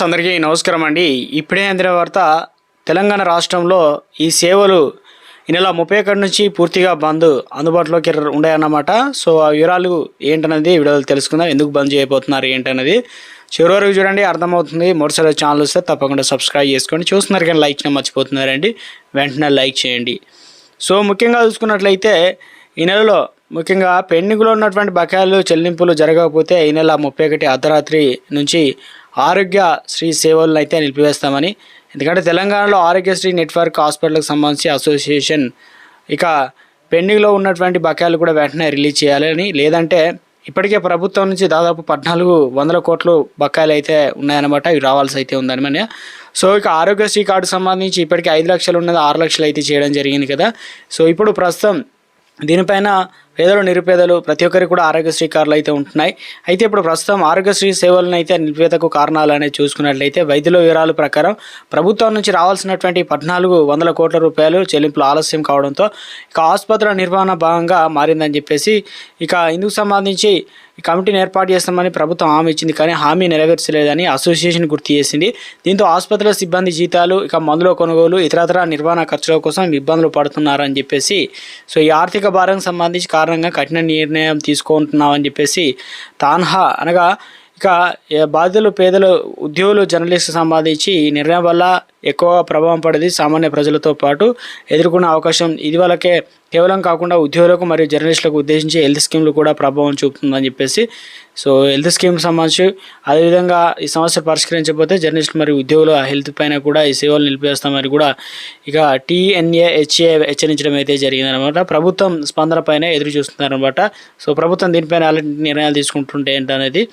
Friends అందరికీ నమస్కారం అండి. ఇప్పుడే అందిన వార్త తెలంగాణ రాష్ట్రంలో ఈ సేవలు ఈ నెల ముప్పై ఒకటి నుంచి పూర్తిగా బంద్ అందుబాటులోకి ఉన్నాయన్నమాట. సో ఆ వివరాలు ఏంటనేది వీడియోలు తెలుసుకుందాం. ఎందుకు బంద్ చేయబోతున్నారు ఏంటనేది చివరి వరకు చూడండి. అర్థమవుతుంది. మొదటిసారి ఛానల్ వస్తే తప్పకుండా సబ్స్క్రైబ్ చేసుకోండి. చూస్తున్నారు కానీ లైక్ చేయడం మర్చిపోతున్నారండి. వెంటనే లైక్ చేయండి. సో ముఖ్యంగా చూసుకున్నట్లయితే ఈ నెలలో ముఖ్యంగా పెండింగ్లో ఉన్నటువంటి బకాయిలు చెల్లింపులు జరగకపోతే ఈ నెల ముప్పై ఒకటి అర్ధరాత్రి నుంచి ఆరోగ్య శ్రీ సేవలను అయితే నిలిపివేస్తామని. ఎందుకంటే తెలంగాణలో ఆరోగ్యశ్రీ నెట్వర్క్ హాస్పిటల్కి సంబంధించి అసోసియేషన్ ఇక పెండింగ్లో ఉన్నటువంటి బకాయిలు కూడా వెంటనే రిలీజ్ చేయాలని. లేదంటే ఇప్పటికే ప్రభుత్వం నుంచి దాదాపు పద్నాలుగు వందల కోట్లు బకాయిలు అయితే ఉన్నాయన్నమాట. ఇవి రావాల్సి అయితే ఉందని మన. సో ఇక ఆరోగ్యశ్రీ కార్డు సంబంధించి ఇప్పటికే ఐదు లక్షలు ఉన్నది ఆరు లక్షలు అయితే చేయడం జరిగింది కదా. సో ఇప్పుడు ప్రస్తుతం దీనిపైన పేదలు నిరుపేదలు ప్రతి ఒక్కరికి కూడా ఆరోగ్యశ్రీ కార్డులు అయితే ఉంటున్నాయి. అయితే ఇప్పుడు ప్రస్తుతం ఆరోగ్యశ్రీ సేవలను అయితే నిలిపేతకు కారణాలు అనేది చూసుకున్నట్లయితే వైద్యుల వివరాల ప్రకారం ప్రభుత్వం నుంచి రావాల్సినటువంటి పద్నాలుగు వందల కోట్ల రూపాయలు చెల్లింపులు ఆలస్యం కావడంతో ఇక ఆసుపత్రుల నిర్వహణ భాగంగా మారిందని చెప్పేసి ఇక ఇందుకు సంబంధించి కమిటీని ఏర్పాటు చేస్తామని ప్రభుత్వం హామీ ఇచ్చింది. కానీ హామీ నెరవేర్చలేదని అసోసియేషన్ గుర్తు చేసింది. దీంతో ఆసుపత్రుల సిబ్బంది జీతాలు ఇక మందుల కొనుగోలు ఇతరతర నిర్వహణ ఖర్చుల కోసం ఇబ్బందులు పడుతున్నారని చెప్పేసి సో ఈ ఆర్థిక భారం సంబంధించి కారణంగా కఠిన నిర్ణయం తీసుకుంటున్నామని చెప్పేసి తాన్హా అనగా ఇక ఏ బాధితులు పేదలు ఉద్యోగులు జర్నలిస్ట్ సంబంధించి ఈ నిర్ణయం వల్ల ఎక్కువ ప్రభావం పడేది సామాన్య ప్రజలతో పాటు ఎదుర్కొనే అవకాశం ఇది వాళ్ళకే కేవలం కాకుండా ఉద్యోగులకు మరియు జర్నలిస్టులకు ఉద్దేశించి హెల్త్ స్కీమ్లు కూడా ప్రభావం చూపుతుందని చెప్పేసి సో హెల్త్ స్కీమ్ సంబంధించి అదేవిధంగా ఈ సమస్య పరిష్కరించకపోతే జర్నలిస్ట్ మరియు ఉద్యోగుల హెల్త్ పైన కూడా ఈ సేవలు నిలిపివేస్తామని కూడా ఇక టీఎన్ఏ హెచ్ఏ హెచ్చరించడం అయితే జరిగిందనమాట ప్రభుత్వం స్పందన పైన ఎదురు చూస్తున్నారనమాట సో ప్రభుత్వం దీనిపైన అలాంటి నిర్ణయాలు తీసుకుంటుంటే ఏంటనేది